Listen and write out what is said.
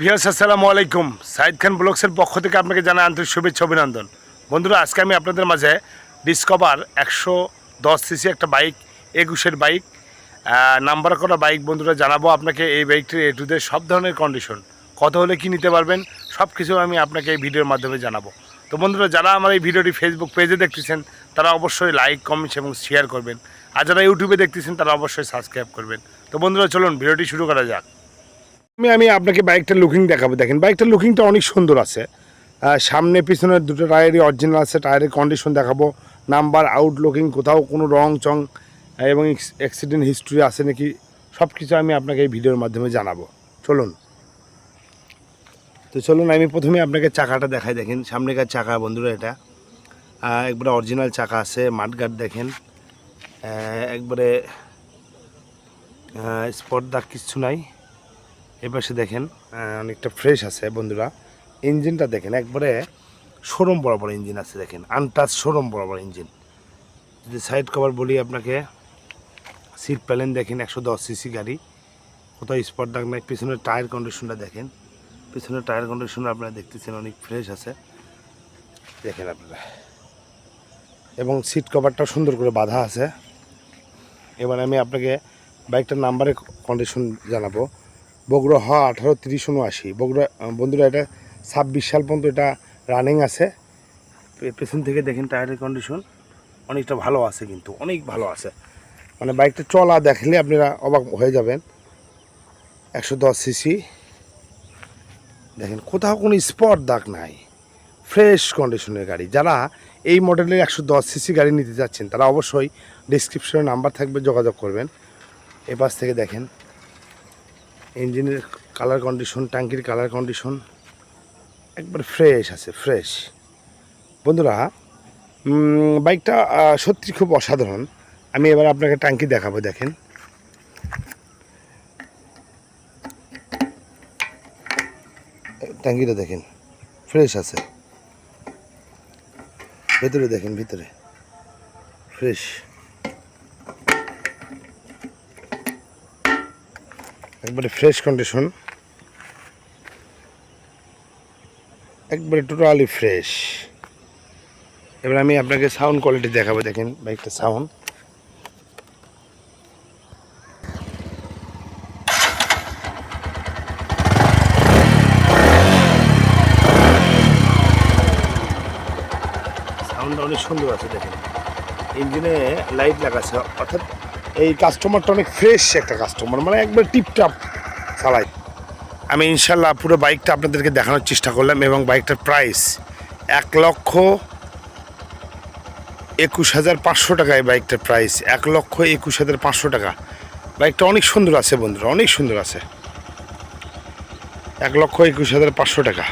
ভিয়াস আসসালামু আলাইকুম। সাইদ খান ব্লগসের পক্ষ থেকে আপনাকে জানাই আন্তরিক শুভেচ্ছা, অভিনন্দন। বন্ধুরা, আজকে আমি আপনাদের মাঝে ডিসকভার একশো দশ সিসি একটা বাইক, একুশের বাইক নাম্বার করা বাইক বন্ধুরা জানাব আপনাকে এই বাইকটির এ টুদের সব ধরনের কন্ডিশন কত হলে কি নিতে পারবেন সব কিছু আমি আপনাকে এই ভিডিওর মাধ্যমে জানাব। তো বন্ধুরা, যারা আমার এই ভিডিওটি ফেসবুক পেজে দেখতেছেন, তারা অবশ্যই লাইক কমেন্টস এবং শেয়ার করবেন। আর যারা ইউটিউবে দেখতেছেন, তারা অবশ্যই সাবস্ক্রাইব করবেন। তো বন্ধুরা, চলুন, ভিডিওটি শুরু করা যাক। আমি আমি আপনাকে বাইকটার লুকিং দেখাবো। দেখেন বাইকটার লুকিংটা অনেক সুন্দর আছে। সামনে পিছনে দুটো টায়ারই অরিজিনাল আছে। টায়ারের কন্ডিশন দেখাবো। নাম্বার আউট লুকিং কোথাও কোনো রং চং এবং অ্যাক্সিডেন্ট হিস্ট্রি আছে নাকি সব কিছু আমি আপনাকে এই ভিডিওর মাধ্যমে জানাব। চলুন। তো চলুন, আমি প্রথমে আপনাকে চাকাটা দেখাই। দেখেন, সামনেকার চাকা বন্ধুরা এটা। একবারে অরিজিনাল চাকা আছে মাঠগার্ড দেখেন। একবারে স্পট দাগ কিচ্ছু নাই। এপাশে দেখেন অনেকটা ফ্রেশ আছে বন্ধুরা। ইঞ্জিনটা দেখেন, একবারে শোরুম বরাবর ইঞ্জিন আছে দেখেন আনটাচ শোরুম বরাবর ইঞ্জিন যদি সাইড কভার বলি আপনাকে সিট প্যালেন দেখেন, একশো দশ সিসি গাড়ি। কোথাও স্পট দাগ নাই, পিছনের টায়ার কন্ডিশনটা দেখেন। পিছনের টায়ার কন্ডিশন আপনারা দেখতেছেন, অনেক ফ্রেশ আছে। দেখেন আপনারা। এবং সিট কভারটাও সুন্দর করে বাঁধা আছে। এবার আমি আপনাকে বাইকটার নাম্বারে কন্ডিশন জানাব। বগুড়া হ আঠারো তিরিশ উনআশি বগুড়া বন্ধুরা, এটা ছাব্বিশ সাল পর্যন্ত এটা রানিং আছে। পেছন থেকে দেখেন টায়ারের কন্ডিশন অনেকটা ভালো আছে কিন্তু, অনেক ভালো আছে। মানে বাইকটা চলা দেখলে আপনারা অবাক হয়ে যাবেন। একশো দশ সিসি দেখেন, কোথাও কোনো স্পট দাগ নাই। ফ্রেশ কন্ডিশনের গাড়ি। যারা এই মডেলের একশো দশ সিসি গাড়ি নিতে যাচ্ছেন, তারা অবশ্যই ডিসক্রিপশনে নাম্বার থাকবে, যোগাযোগ করবেন। এ পাশ থেকে দেখেন ইঞ্জিনের কালার কন্ডিশন ট্যাঙ্কির কালার কন্ডিশন একবার ফ্রেশ আছে ফ্রেশ বন্ধুরা বাইকটা সত্যি খুব অসাধারণ। আমি এবার আপনাকে ট্যাঙ্কি দেখাবো, দেখেন। ট্যাঙ্কিটা দেখেন ফ্রেশ আছে। ভেতরে দেখেন, ভিতরে। ফ্রেশ একবারে ফ্রেশ কন্ডিশন একবারে টোটালি ফ্রেশ এবার আমি আপনাকে সাউন্ড কোয়ালিটি দেখাবো, দেখেন বাইকটা সাউন্ড সাউন্ডটা অনেক সুন্দর আছে, দেখেন। ইঞ্জিনে লাইট লাগাচ্ছে, অর্থাৎ এই কাস্টমারটা অনেক ফ্রেশ একটা কাস্টমার মানে একবার টিপটাপ চালাই আমি ইনশাল্লাহ পুরো বাইকটা আপনাদেরকে দেখানোর চেষ্টা করলাম এবং বাইকটার প্রাইস এক লক্ষ একুশ হাজার পাঁচশো টাকা এই বাইকটার প্রাইস এক লক্ষ একুশ হাজার পাঁচশো টাকা। বাইকটা অনেক সুন্দর আছে বন্ধুরা, অনেক সুন্দর আছে। এক লক্ষ একুশ হাজার পাঁচশো টাকা।